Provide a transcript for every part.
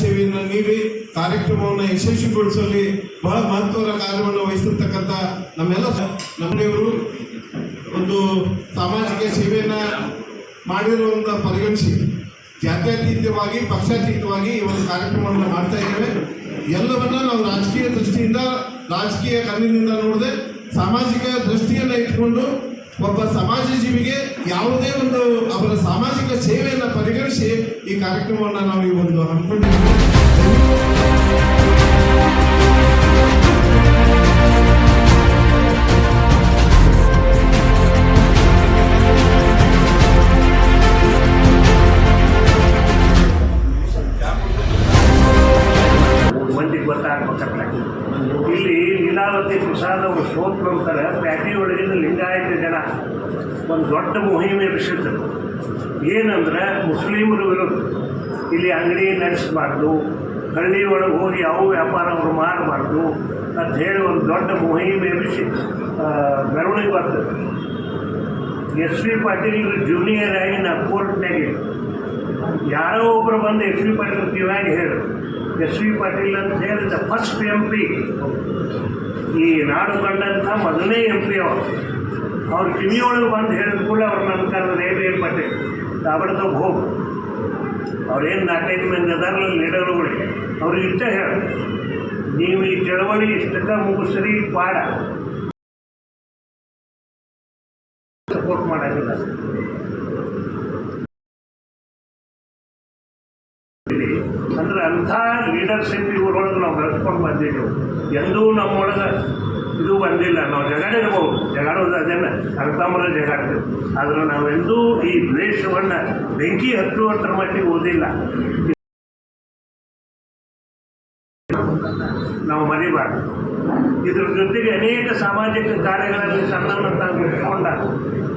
ಸೇವೆಯನ್ನು ನೀಡಿ ಕಾರ್ಯಕ್ರಮವನ್ನು ಯಶಸ್ವಿಗೊಳಿಸುವಲ್ಲಿ ಬಹಳ ಮಹತ್ವದ ಕಾರ್ಯವನ್ನು ವಹಿಸಿರ್ತಕ್ಕಂಥ ನಮ್ಮೆಲ್ಲ ನಮ್ಮನೆಯವರು ಒಂದು ಸಾಮಾಜಿಕ ಸೇವೆಯನ್ನ ಮಾಡಿರುವಂತ ಪರಿಗಣಿಸಿ. ಜಾತ್ಯತೀತವಾಗಿ ಪಕ್ಷಾತೀತವಾಗಿ ಈ ಒಂದು ಕಾರ್ಯಕ್ರಮವನ್ನು ಮಾಡ್ತಾ ಇದ್ದೇವೆ. ಎಲ್ಲವನ್ನ ನಾವು ರಾಜಕೀಯ ದೃಷ್ಟಿಯಿಂದ, ರಾಜಕೀಯ ಕಣ್ಣಿನಿಂದ ನೋಡದೆ, ಸಾಮಾಜಿಕ ದೃಷ್ಟಿಯನ್ನ ಇಟ್ಕೊಂಡು ಒಬ್ಬ ಸಮಾಜ ಜೀವಿಗೆ ಯಾವುದೇ ಒಂದು ಅವರ ಸಾಮಾಜಿಕ ಸೇವೆಯನ್ನು ಪರಿಗಣಿಸಿ ಈ ಕಾರ್ಯಕ್ರಮವನ್ನು ನಾವು ಈ ಒಂದು ಹಮ್ಮಿಕೊಂಡಿದ್ದೇವೆ. ಮಂದಿಗೆ ಗೊತ್ತಾಗ್ಬೇಕಲ್ಲ ಇಲ್ಲಿ ಲೀಲಾವತಿ ಪ್ರಸಾದ ಅವರು ಸೋತ್ರು ಅಂತಾರೆ. ಪ್ಯಾಟಿ ಒಳಗಿನ ಲಿಂಗಾಯತ ಜನ. ಒಂದು ದೊಡ್ಡ ಮುಹಿಮೆ ಎಬ್ಬಿಸಿದ್ರು ಏನಂದ್ರೆ ಮುಸ್ಲಿಮರು ವಿರುದ್ಧ ಇಲ್ಲಿ ಅಂಗಡಿ ನಡೆಸಬಾರ್ದು. ಹಳ್ಳಿ ಒಳಗೆ ಹೋಗಿ ಯಾವ ವ್ಯಾಪಾರ ಅವರು ಮಾಡಬಾರ್ದು ಅಂತ ಹೇಳಿ ಒಂದು ದೊಡ್ಡ ಮುಹಿಮೆ ಎಬ್ಬಿಸಿ ಮೆರವಣಿಗೆ ಬರ್ತದೆ. ಎಸ್ ವಿ ಪಾಟೀಲ್ ಇವರು ಜೂನಿಯರ್ ಆಗಿ ನಾ ಕೋರ್ಟ್ನಾಗೆ. ಯಾರೋ ಒಬ್ಬರು ಬಂದು ಎಸ್ ವಿ ಪಾಟೀಲ್ ಕಿವಿಯಾಗಿ ಹೇಳು ಎಸ್ ವಿ ಪಾಟೀಲ್ ಅಂತ ಹೇಳಿದ ಫಸ್ಟ್ ಎಂ ಪಿ ಈ ನಾಡು ಕಂಡಂಥ ಮೊದಲನೇ ಎಂ ಪಿ ಅವರು. ಅವ್ರ ಕಿವಿಯೊಳಗೆ ಬಂದು ಹೇಳಿದ ಕೂಡ ಅವ್ರು ನನ್ನ ಕರೆದ್ರೆ ಏನು ಏನು ಪಾಟೀಲ್ ತಾಬಡ್ದಾಗ ಹೋಗು. ಅವ್ರೇನು ನಾಲ್ಕೈದು ಮಂದಿ ಅದಾರಲ್ಲ ಲೀಡರ್ಗಳಿಗೆ ಅವ್ರಿಗೆ ಇಷ್ಟ ಹೇಳ ನೀವು ಈ ಚಳವಳಿ ಇಷ್ಟಕ್ಕ ಮುಗಿಸ್ರಿ, ಪಾಡ. ಅಂದ್ರೆ ಅಂಥ ಲೀಡರ್ಶಿಪ್ ಇವ್ರೊಳಗೆ ನಾವು ಬೆಳೆಸ್ಕೊಂಡು ಬಂದಿದ್ದೀವಿ ಎಂದೂ ನಮ್ಮೊಳಗೆ ಇದು ಬಂದಿಲ್ಲ. ನಾವು ಜಗಾಡಿರ್ಬೋದು. ಜಗಾಡೋದು ಅದನ್ನು ಅರ್ಥಮರ ಜಗಾಡ್ತೀವಿ. ಆದ್ರೆ ನಾವೆಂದೂ ಈ ದ್ವೇಷವನ್ನು ಬೆಂಕಿ ಹತ್ತುವಂತರ ಮಟ್ಟಿಗೆ ಓದಿಲ್ಲ. ನಾವು ಮರಿಬಾರ್ದು. ಇದ್ರ ಜೊತೆಗೆ ಅನೇಕ ಸಾಮಾಜಿಕ ಕಾರ್ಯಗಳಲ್ಲಿ ತನ್ನನ್ನು ತಾನು ಇಟ್ಕೊಂಡ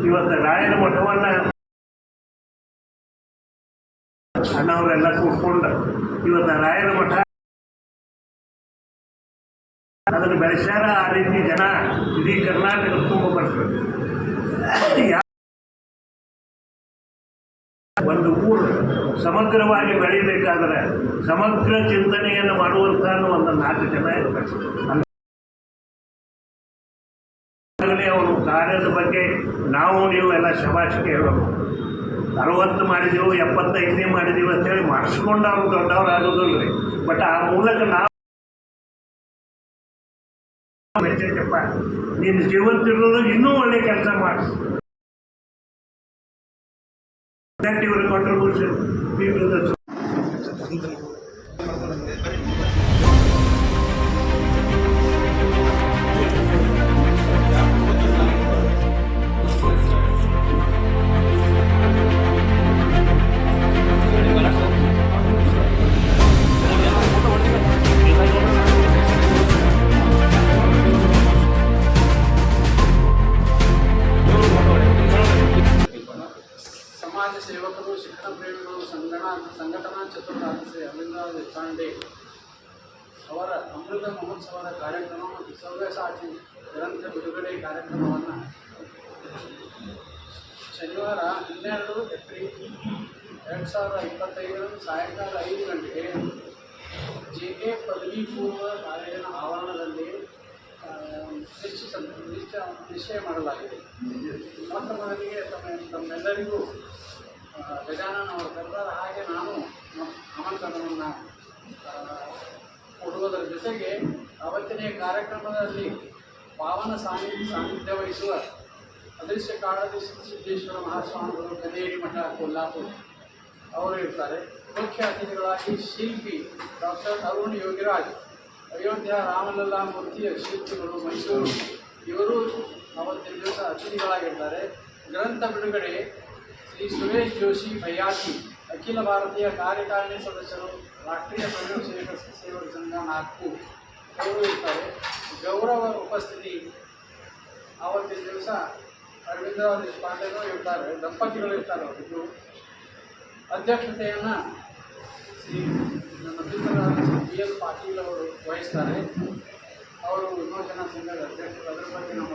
ಇವತ್ತು ರಾಯನ ಮಠವನ್ನು ಅಣ್ಣವರೆಲ್ಲ ಕೂತ್ಕೊಂಡು ಇವತ್ತು ರಾಯರ ಮಠ. ಅದನ್ನು ಬೆಳೆಸ್ಯಾರ ಆ ರೀತಿ ಜನ ಇಡೀ ಕರ್ನಾಟಕ ತುಂಬ ಬರ್ತದೆ ಒಂದು ಊರು ಸಮಗ್ರವಾಗಿ ಬೆಳಿಬೇಕಾದ್ರೆ ಸಮಗ್ರ ಚಿಂತನೆಯನ್ನು ಮಾಡುವಂತ ಒಂದು ನಾಲ್ಕು ಜನ ಇರಬೇಕು ಅವರು ಅವನು ಕಾರ್ಯದ ಬಗ್ಗೆ ನಾವು ನೀವು ಎಲ್ಲ ಶಬಾಷಿಕೆ ಹೇಳೋದು. ಅರವತ್ತು ಮಾಡಿದೆವು, ಎಪ್ಪತ್ತೈದನೇ ಮಾಡಿದೀವಿ ಅಂತೇಳಿ ಮಾಡಿಸ್ಕೊಂಡು ಅವ್ರು ದೊಡ್ಡವರಾಗೋದಿಲ್ಲ ರೀ. ಬಟ್ ಆ ಮೂಲಕ ನಾವು ಮೆಚ್ಚಪ್ಪ ನೀನು ಜೀವಂತಿರೋದು ಇನ್ನೂ ಒಳ್ಳೆ ಕೆಲಸ ಮಾಡಿ ಇವರ ಕಾಂಟ್ರಿಬ್ಯೂಷನ್ ಪೀಪಲ್ ಸೇವಕರು, ಶಿಕ್ಷಣ ಪ್ರೇಮಿಗಳು, ಸಂಗಣ, ಸಂಘಟನಾ ಚತುರ್ರಾತ್ರಿ ಅರವಿಂದ ದೇಶಪಾಂಡೆ ಅವರ ಅಮೃತ ಮಹೋತ್ಸವದ ಕಾರ್ಯಕ್ರಮ ಮತ್ತು ಸವ್ಯಸಾಚಿ ಗ್ರಂಥ ಬಿಡುಗಡೆ ಕಾರ್ಯಕ್ರಮವನ್ನು ಶನಿವಾರ ಹನ್ನೆರಡು ಏಪ್ರಿಲ್ ಎರಡು ಸಾವಿರದ ಇಪ್ಪತ್ತೈದರಂದು ಸಾಯಂಕಾಲ ಐದು ಗಂಟೆಗೆ ಜೆ ಕೆ ಪದವಿ ಪೂರ್ವ ಕಾಲೇಜಿನ ಆವರಣದಲ್ಲಿ ನಿಶ್ಚಿತ ನಿಶ್ಚಯ ನಿಶ್ಚಯ ಮಾಡಲಾಗಿದೆ. ಮೊತ್ತ ಮೊದಲಿಗೆ ತಮ್ಮ, ತಮ್ಮೆಲ್ಲರಿಗೂ ಗಜಾನನ ಅವರು ಕರೆದಾರ ಹಾಗೆ ನಾನು ಆಮಂತ್ರಣವನ್ನು ಕೊಡುವುದರ ಜೊತೆಗೆ ಅವತ್ತಿನ ಕಾರ್ಯಕ್ರಮದಲ್ಲಿ ಪಾವನ ಸಾನ್ನಿ ಸಾನ್ನಿಧ್ಯ ವಹಿಸುವ ಅದೃಶ್ಯ ಕಾಳಾಧೀಶ ಸಿದ್ದೇಶ್ವರ ಮಹಾಸ್ವಾಮಿಗಳು ಕದೇರಿ ಮಠ ಕೊಲ್ಲಾಪುರ ಅವರು ಇರ್ತಾರೆ ಮುಖ್ಯ ಅತಿಥಿಗಳಾಗಿ ಶಿಲ್ಪಿ ಡಾಕ್ಟರ್ ಅರುಣ್ ಯೋಗಿರಾಜ್ ಅಯೋಧ್ಯ ರಾಮಲಲ್ಲಾ ಮೂರ್ತಿಯ ಶಿಲ್ಪಿಗಳು ಮೈಸೂರು ಇವರು ಅವತ್ತಿನ ದಿವಸ ಅತಿಥಿಗಳಾಗಿರ್ತಾರೆ ಗ್ರಂಥ ಬಿಡುಗಡೆ ಶ್ರೀ ಸುರೇಶ್ ಜೋಶಿ ಭಯ್ಯಾತಿ ಅಖಿಲ ಭಾರತೀಯ ಕಾರ್ಯಕಾರಿಣಿ ಸದಸ್ಯರು, ರಾಷ್ಟ್ರೀಯ ಸ್ವಯಂ ಸೇವಕ ಸೇವಕ ಸಂಘ ನಾಲ್ಕು ಅವರು ಇರ್ತಾರೆ ಗೌರವ ಉಪಸ್ಥಿತಿ ಆವತ್ತಿನ ದಿವಸ ಅರವಿಂದ ದೇಶಪಾಂಡೆಗಳು ಇರ್ತಾರೆ, ದಂಪತಿಗಳು ಇರ್ತಾರೆ ಅವರಿಗೂ ಅಧ್ಯಕ್ಷತೆಯನ್ನು ಶ್ರೀ ನನ್ನ ಶ್ರೀ ಬಿ ಎಲ್ ಪಾಟೀಲ್ ಅವರು ವಹಿಸ್ತಾರೆ. ಅವರು ವಿಮೋಚನಾ ಸಂಘದ ಅಧ್ಯಕ್ಷರು, ಅದರ ಬಗ್ಗೆ ನಮ್ಮ